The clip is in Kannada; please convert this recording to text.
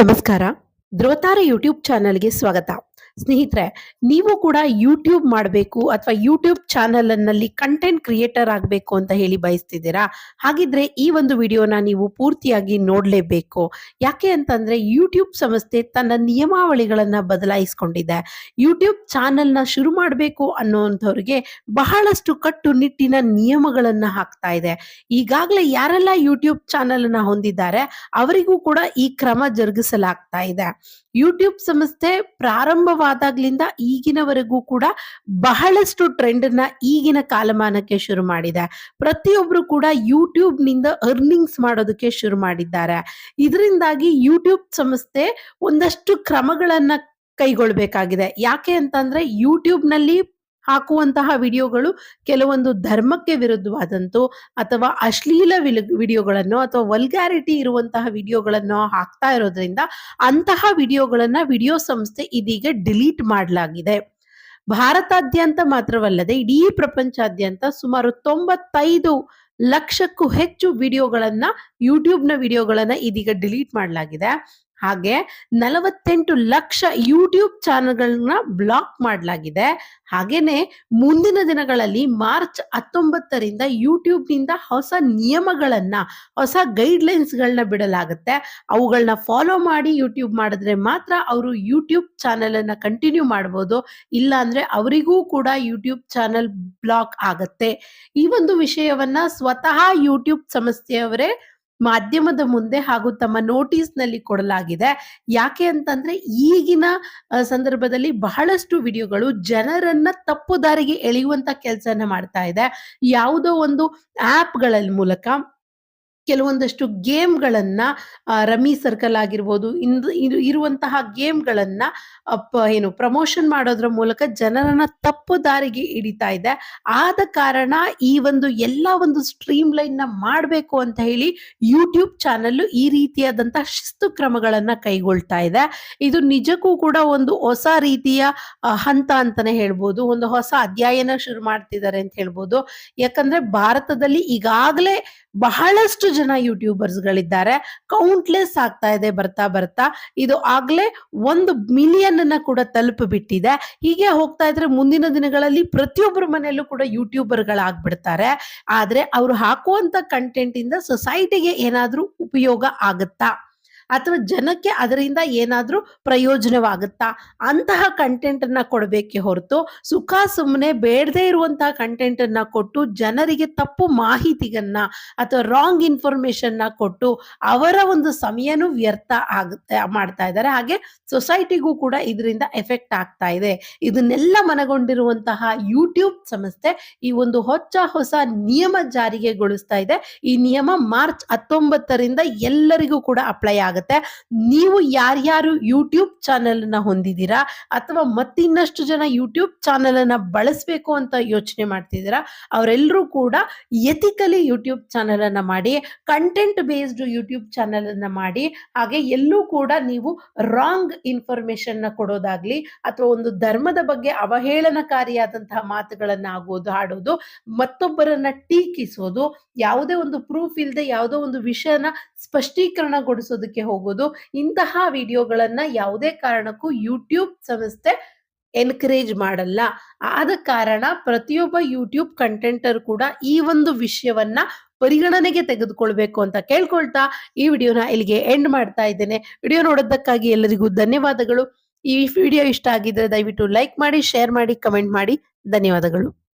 ನಮಸ್ಕಾರ. ಧ್ರುವತಾರ ಯೂಟ್ಯೂಬ್ ಚಾನಲ್ಗೆ ಸ್ವಾಗತ. ಸ್ನೇಹಿತರೆ, ನೀವು ಕೂಡ ಯೂಟ್ಯೂಬ್ ಮಾಡಬೇಕು ಅಥವಾ ಯೂಟ್ಯೂಬ್ ಚಾನಲ್ನಲ್ಲಿ ಕಂಟೆಂಟ್ ಕ್ರಿಯೇಟರ್ ಆಗಬೇಕು ಅಂತ ಹೇಳಿ ಬಯಸ್ತಿದ್ದೀರಾ? ಹಾಗಿದ್ರೆ ಈ ಒಂದು ವಿಡಿಯೋನ ನೀವು ಪೂರ್ತಿಯಾಗಿ ನೋಡಲೇಬೇಕು. ಯಾಕೆ ಅಂತಂದ್ರೆ ಯೂಟ್ಯೂಬ್ ಸಂಸ್ಥೆ ತನ್ನ ನಿಯಮಾವಳಿಗಳನ್ನ ಬದಲಾಯಿಸಿಕೊಂಡಿದೆ. ಯೂಟ್ಯೂಬ್ ಚಾನೆಲ್ನ ಶುರು ಮಾಡಬೇಕು ಅನ್ನೋಂಥವ್ರಿಗೆ ಬಹಳಷ್ಟು ಕಟ್ಟುನಿಟ್ಟಿನ ನಿಯಮಗಳನ್ನ ಹಾಕ್ತಾ ಇದೆ. ಈಗಾಗಲೇ ಯಾರೆಲ್ಲ ಯೂಟ್ಯೂಬ್ ಚಾನೆಲ್ ಅನ್ನ ಹೊಂದಿದ್ದಾರೆ, ಅವರಿಗೂ ಕೂಡ ಈ ಕ್ರಮ ಜರುಗಿಸಲಾಗ್ತಾ ಇದೆ. ಯೂಟ್ಯೂಬ್ ಸಂಸ್ಥೆ ಪ್ರಾರಂಭವಾದಾಗ್ಲಿಂದ ಈಗಿನವರೆಗೂ ಕೂಡ ಬಹಳಷ್ಟು ಟ್ರೆಂಡ್ನ ಈಗಿನ ಕಾಲಮಾನಕ್ಕೆ ಶುರು ಮಾಡಿದೆ. ಪ್ರತಿಯೊಬ್ರು ಕೂಡ ಯೂಟ್ಯೂಬ್ನಿಂದ ಅರ್ನಿಂಗ್ಸ್ ಮಾಡೋದಕ್ಕೆ ಶುರು ಮಾಡಿದ್ದಾರೆ. ಇದರಿಂದಾಗಿ ಯೂಟ್ಯೂಬ್ ಸಂಸ್ಥೆ ಒಂದಷ್ಟು ಕ್ರಮಗಳನ್ನ ಕೈಗೊಳ್ಬೇಕಾಗಿದೆ. ಯಾಕೆ ಅಂತಂದ್ರೆ ಯೂಟ್ಯೂಬ್ನಲ್ಲಿ ಹಾಕುವಂತಹ ವಿಡಿಯೋಗಳು ಕೆಲವೊಂದು ಧರ್ಮಕ್ಕೆ ವಿರುದ್ಧವಾದಂತು ಅಥವಾ ಅಶ್ಲೀಲ ವಿಡಿಯೋಗಳನ್ನು ಅಥವಾ ವಲ್ಗ್ಯಾರಿಟಿ ಇರುವಂತಹ ವಿಡಿಯೋಗಳನ್ನು ಹಾಕ್ತಾ ಇರೋದ್ರಿಂದ ಅಂತಹ ವಿಡಿಯೋಗಳನ್ನು ವಿಡಿಯೋ ಸಂಸ್ಥೆ ಇದೀಗ ಡಿಲೀಟ್ ಮಾಡಲಾಗಿದೆ. ಭಾರತಾದ್ಯಂತ ಮಾತ್ರವಲ್ಲದೆ ಇಡೀ ಪ್ರಪಂಚಾದ್ಯಂತ ಸುಮಾರು ತೊಂಬತ್ತೈದು ಲಕ್ಷಕ್ಕೂ ಹೆಚ್ಚು ವಿಡಿಯೋಗಳನ್ನ, ಯೂಟ್ಯೂಬ್ನ ವಿಡಿಯೋಗಳನ್ನ ಇದೀಗ ಡಿಲೀಟ್ ಮಾಡಲಾಗಿದೆ. ಹಾಗೆ ನಲವತ್ತೆಂಟು ಲಕ್ಷ ಯೂಟ್ಯೂಬ್ ಚಾನೆಲ್ಗಳನ್ನ ಬ್ಲಾಕ್ ಮಾಡಲಾಗಿದೆ. ಹಾಗೇನೆ ಮುಂದಿನ ದಿನಗಳಲ್ಲಿ ಮಾರ್ಚ್ ಹತ್ತೊಂಬತ್ತರಿಂದ ಯೂಟ್ಯೂಬ್ನಿಂದ ಹೊಸ ನಿಯಮಗಳನ್ನ, ಹೊಸ ಗೈಡ್ಲೈನ್ಸ್ಗಳನ್ನ ಬಿಡಲಾಗುತ್ತೆ. ಅವುಗಳನ್ನ ಫಾಲೋ ಮಾಡಿ ಯೂಟ್ಯೂಬ್ ಮಾಡಿದ್ರೆ ಮಾತ್ರ ಅವರು ಯೂಟ್ಯೂಬ್ ಚಾನೆಲ್ ಅನ್ನ ಕಂಟಿನ್ಯೂ ಮಾಡ್ಬೋದು. ಇಲ್ಲ ಅಂದ್ರೆ ಅವರಿಗೂ ಕೂಡ ಯೂಟ್ಯೂಬ್ ಚಾನೆಲ್ ಬ್ಲಾಕ್ ಆಗುತ್ತೆ. ಈ ಒಂದು ವಿಷಯವನ್ನ ಸ್ವತಃ ಯೂಟ್ಯೂಬ್ ಸಂಸ್ಥೆಯವರೇ ಮಾಧ್ಯಮದ ಮುಂದೆ ಹಾಗೂ ತಮ್ಮ ನೋಟಿಸ್ನಲ್ಲಿ ಕೊಡಲಾಗಿದೆ. ಯಾಕೆ ಅಂತಂದ್ರೆ ಈಗಿನ ಸಂದರ್ಭದಲ್ಲಿ ಬಹಳಷ್ಟು ವಿಡಿಯೋಗಳು ಜನರನ್ನ ತಪ್ಪು ದಾರಿಗೆ ಎಳೆಯುವಂತ ಕೆಲಸನ ಮಾಡ್ತಾ ಇದೆ. ಯಾವುದೋ ಒಂದು ಆಪ್ಗಳ ಮೂಲಕ ಕೆಲವೊಂದಷ್ಟು ಗೇಮ್ಗಳನ್ನ ರಮಿ ಸರ್ಕಲ್ ಆಗಿರ್ಬೋದು, ಇಂದು ಇರು- ಇರುವಂತಹ ಗೇಮ್ಗಳನ್ನ ಏನು, ಪ್ರಮೋಷನ್ ಮಾಡೋದ್ರ ಮೂಲಕ ಜನರನ್ನ ತಪ್ಪು ದಾರಿಗೆ ಹಿಡಿತಾ ಇದೆ. ಆದ ಕಾರಣ ಈ ಒಂದು ಎಲ್ಲ ಒಂದು ಸ್ಟ್ರೀಮ್ ಲೈನ್ನ ಮಾಡಬೇಕು ಅಂತ ಹೇಳಿ ಯೂಟ್ಯೂಬ್ ಚಾನಲ್ ಈ ರೀತಿಯಾದಂತಹ ಶಿಸ್ತು ಕ್ರಮಗಳನ್ನ ಕೈಗೊಳ್ತಾ ಇದೆ. ಇದು ನಿಜಕ್ಕೂ ಕೂಡ ಒಂದು ಹೊಸ ರೀತಿಯ ಹಂತ ಅಂತಾನೆ ಹೇಳ್ಬೋದು. ಒಂದು ಹೊಸ ಅಧ್ಯಾಯನ ಶುರು ಮಾಡ್ತಿದ್ದಾರೆ ಅಂತ ಹೇಳ್ಬೋದು. ಯಾಕಂದ್ರೆ ಭಾರತದಲ್ಲಿ ಈಗಾಗಲೇ ಬಹಳಷ್ಟು ಜನ ಯೂಟ್ಯೂಬರ್ಸ್ ಗಳಿದ್ದಾರೆ ಕೌಂಟ್ಲೆಸ್ ಆಗ್ತಾ ಇದೆ, ಬರ್ತಾ ಬರ್ತಾ. ಇದು ಆಗ್ಲೇ ಒಂದು ಮಿಲಿಯನ್ ಅನ್ನ ಕೂಡ ತಲುಪಿಬಿಟ್ಟಿದೆ. ಹೀಗೆ ಹೋಗ್ತಾ ಇದ್ರೆ ಮುಂದಿನ ದಿನಗಳಲ್ಲಿ ಪ್ರತಿಯೊಬ್ಬರ ಮನೆಯಲ್ಲೂ ಕೂಡ ಯೂಟ್ಯೂಬರ್ ಗಳಾಗ್ಬಿಡ್ತಾರೆ ಆದ್ರೆ ಅವ್ರು ಹಾಕುವಂತ ಕಂಟೆಂಟ್ ಇಂದ ಸೊಸೈಟಿಗೆ ಏನಾದ್ರೂ ಉಪಯೋಗ ಆಗುತ್ತಾ? ಅಥವಾ ಜನಕ್ಕೆ ಅದರಿಂದ ಏನಾದರೂ ಪ್ರಯೋಜನವಾಗುತ್ತಾ? ಅಂತಹ ಕಂಟೆಂಟನ್ನು ಕೊಡಬೇಕೆ ಹೊರತು ಸುಖ ಸುಮ್ಮನೆ ಬೇಡದೇ ಇರುವಂತಹ ಕಂಟೆಂಟನ್ನು ಕೊಟ್ಟು ಜನರಿಗೆ ತಪ್ಪು ಮಾಹಿತಿಗನ್ನ ಅಥವಾ ರಾಂಗ್ ಇನ್ಫಾರ್ಮೇಷನ್ನ ನ ಕೊಟ್ಟು ಅವರ ಒಂದು ಸಮಯನೂ ವ್ಯರ್ಥ ಆಗುತ್ತೆ, ಮಾಡ್ತಾ ಇದ್ದಾರೆ. ಹಾಗೆ ಸೊಸೈಟಿಗೂ ಕೂಡ ಇದರಿಂದ ಎಫೆಕ್ಟ್ ಆಗ್ತಾ ಇದೆ. ಇದನ್ನೆಲ್ಲ ಮನಗೊಂಡಿರುವಂತಹ ಯೂಟ್ಯೂಬ್ ಸಂಸ್ಥೆ ಈ ಒಂದು ಹೊಚ್ಚ ಹೊಸ ನಿಯಮ ಜಾರಿಗೆಗೊಳಿಸ್ತಾ ಇದೆ. ಈ ನಿಯಮ ಮಾರ್ಚ್ ಹತ್ತೊಂಬತ್ತರಿಂದ ಎಲ್ಲರಿಗೂ ಕೂಡ ಅಪ್ಲೈ ಆಗುತ್ತೆ. ನೀವು ಯಾರ್ಯಾರು ಯೂಟ್ಯೂಬ್ ಚಾನೆಲ್ನ ಹೊಂದಿದ್ದೀರಾ ಅಥವಾ ಮತ್ತಿನ್ನಷ್ಟು ಜನ ಯೂಟ್ಯೂಬ್ ಚಾನೆಲ್ ಅನ್ನ ಬಳಸಬೇಕು ಅಂತ ಯೋಚನೆ ಮಾಡ್ತಿದ್ದೀರಾ, ಅವರೆಲ್ಲರೂ ಕೂಡ ಎಥಿಕಲಿ ಯೂಟ್ಯೂಬ್ ಚಾನೆಲ್ ಅನ್ನ ಮಾಡಿ ಕಂಟೆಂಟ್ ಬೇಸ್ಡ್ ಯೂಟ್ಯೂಬ್ ಚಾನೆಲ್ ಅನ್ನ ಮಾಡಿ, ಹಾಗೆ ಎಲ್ಲೂ ಕೂಡ ನೀವು ರಾಂಗ್ ಇನ್ಫಾರ್ಮೇಶನ್ನ ಕೊಡೋದಾಗ್ಲಿ ಅಥವಾ ಒಂದು ಧರ್ಮದ ಬಗ್ಗೆ ಅವಹೇಳನಕಾರಿಯಾದಂತಹ ಮಾತುಗಳನ್ನ ಆಗೋದು, ಹಾಡೋದು, ಮತ್ತೊಬ್ಬರನ್ನ ಟೀಕಿಸೋದು, ಯಾವುದೇ ಒಂದು ಪ್ರೂಫ್ ಇಲ್ಲದೆ ಯಾವುದೋ ಒಂದು ವಿಷಯನ ಸ್ಪಷ್ಟೀಕರಣಗೊಳಿಸೋದಕ್ಕೆ ಹೋಗೋದು. ಇಂತಹ ವಿಡಿಯೋಗಳನ್ನ ಯಾವುದೇ ಕಾರಣಕ್ಕೂ ಯೂಟ್ಯೂಬ್ ಸಂಸ್ಥೆ ಎನ್ಕರೇಜ್ ಮಾಡಲ್ಲ. ಆದ ಕಾರಣ ಪ್ರತಿಯೊಬ್ಬ ಯೂಟ್ಯೂಬ್ ಕಂಟೆಂಟರ್ ಕೂಡ ಈ ಒಂದು ವಿಷಯವನ್ನ ಪರಿಗಣನೆಗೆ ತೆಗೆದುಕೊಳ್ಬೇಕು ಅಂತ ಕೇಳ್ಕೊಳ್ತಾ ಈ ವಿಡಿಯೋನ ಇಲ್ಲಿಗೆ ಎಂಡ್ ಮಾಡ್ತಾ ಇದ್ದೇನೆ. ವಿಡಿಯೋ ನೋಡೋದಕ್ಕಾಗಿ ಎಲ್ಲರಿಗೂ ಧನ್ಯವಾದಗಳು. ಈ ವಿಡಿಯೋ ಇಷ್ಟ ಆಗಿದ್ರೆ ದಯವಿಟ್ಟು ಲೈಕ್ ಮಾಡಿ ಶೇರ್ ಮಾಡಿ ಕಮೆಂಟ್ ಮಾಡಿ. ಧನ್ಯವಾದಗಳು.